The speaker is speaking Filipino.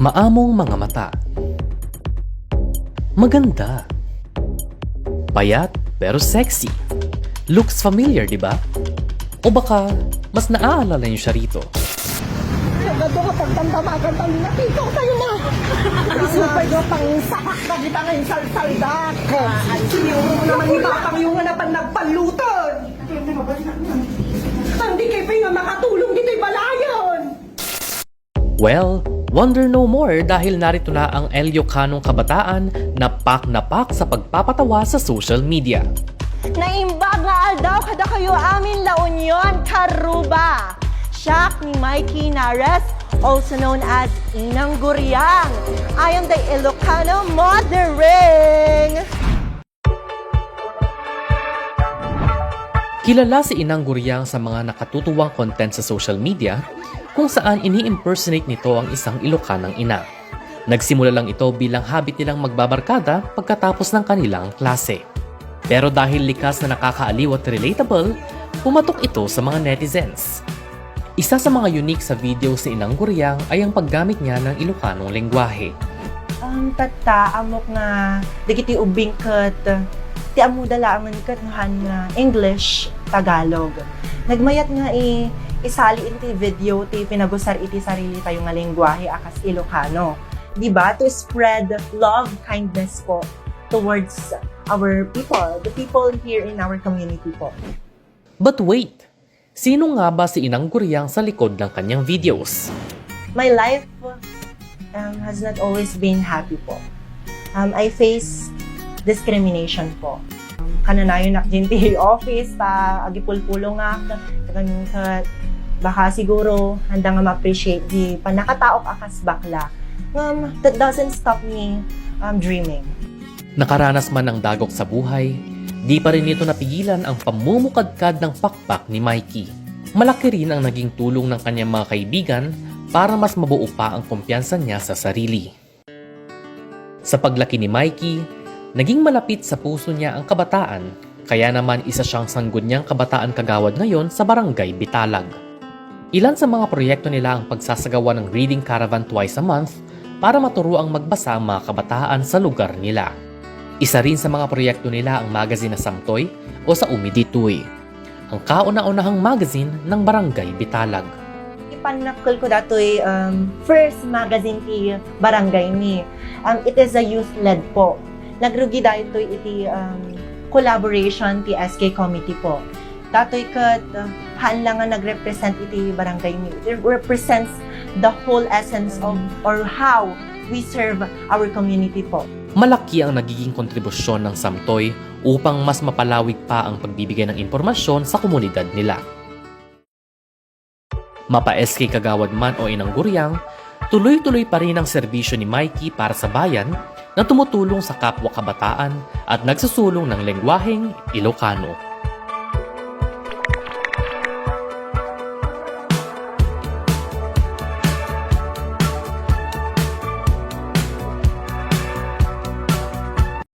Maamong mga mata. Maganda. Payat pero sexy. Looks familiar, di ba? O baka mas naaalala niyo siya rito. Agad ako pagdamdamagan tayo na tito tayo na. Super ko pang sapak na kita ngayon salsaldak. Sinuro mo naman ni Batang yung hanapan nagpaluton. Hindi kayo pa yung makatulong dito'y balayon. Well, wonder no more dahil narito na ang Elyocanong kabataan na pak na pak sa pagpapatawa sa social media. Naimbag nga aldaw kada kayo amin La Union, Caruba. Siak ni Mikey Nares, also known as Inang Guriang. Ayon the Ilocano Mothering. Kilala si Inang Guryang sa mga nakatutuwang content sa social media kung saan ini-impersonate nito ang isang Ilocanang ina. Nagsimula lang ito bilang habit nilang magbabarkada pagkatapos ng kanilang klase. Pero dahil likas na nakakaaliw at relatable, pumatok ito sa mga netizens. Isa sa mga unique sa video si Inang Guryang ay ang paggamit niya ng Ilocanong lengguwahe. Ang tata, amok nga, dagiti ubing kat, ti amu dalangan kat nga English, Tagalog. Nagmayat nga i isali iti video ti pinagusar iti sarili tayo nga lengguwahe akas Ilocano. Di ba? To spread love, kindness po towards our people, the people here in our community po. But wait! Sino nga ba si Inang Guryang sa likod ng kanyang videos? my life um, has not always been happy po. Um, I face discrimination po. Kananayon na jinti office, ta agipulpulo nga, ka, baka siguro handa nga ma-appreciate di panakataok akas bakla. Um, that doesn't stop me um, dreaming. Nakaranas man ng dagok sa buhay, di pa rin nito napigilan ang pamumukadkad ng pakpak ni Mikey. Malaki rin ang naging tulong ng kanyang mga kaibigan para mas mabuo pa ang kumpiyansa niya sa sarili. Sa paglaki ni Mikey, naging malapit sa puso niya ang kabataan, kaya naman isa siyang sangguniang kabataan kagawad ngayon sa barangay Bitalag. Ilan sa mga proyekto nila ang pagsasagawa ng reading caravan twice a month para maturo ang magbasa ang mga kabataan sa lugar nila. Isa rin sa mga proyekto nila ang magazine na Samtoy o sa Umidituy, ang kauna-unahang magazine ng Barangay Bitalag. Ipanakol ko dato'y um, first magazine ti barangay ni. Um, it is a youth-led po. Nagrugi dahil iti um, collaboration ti SK committee po. Dato'y kat uh, haan lang nga nag-represent iti barangay ni. It represents the whole essence of or how we serve our community po. Malaki ang nagiging kontribusyon ng Samtoy upang mas mapalawig pa ang pagbibigay ng impormasyon sa komunidad nila. Mapa-SK Kagawad man o Inang Guryang, tuloy-tuloy pa rin ang serbisyo ni Mikey para sa bayan na tumutulong sa kapwa kabataan at nagsusulong ng lengguwaheng Ilocano.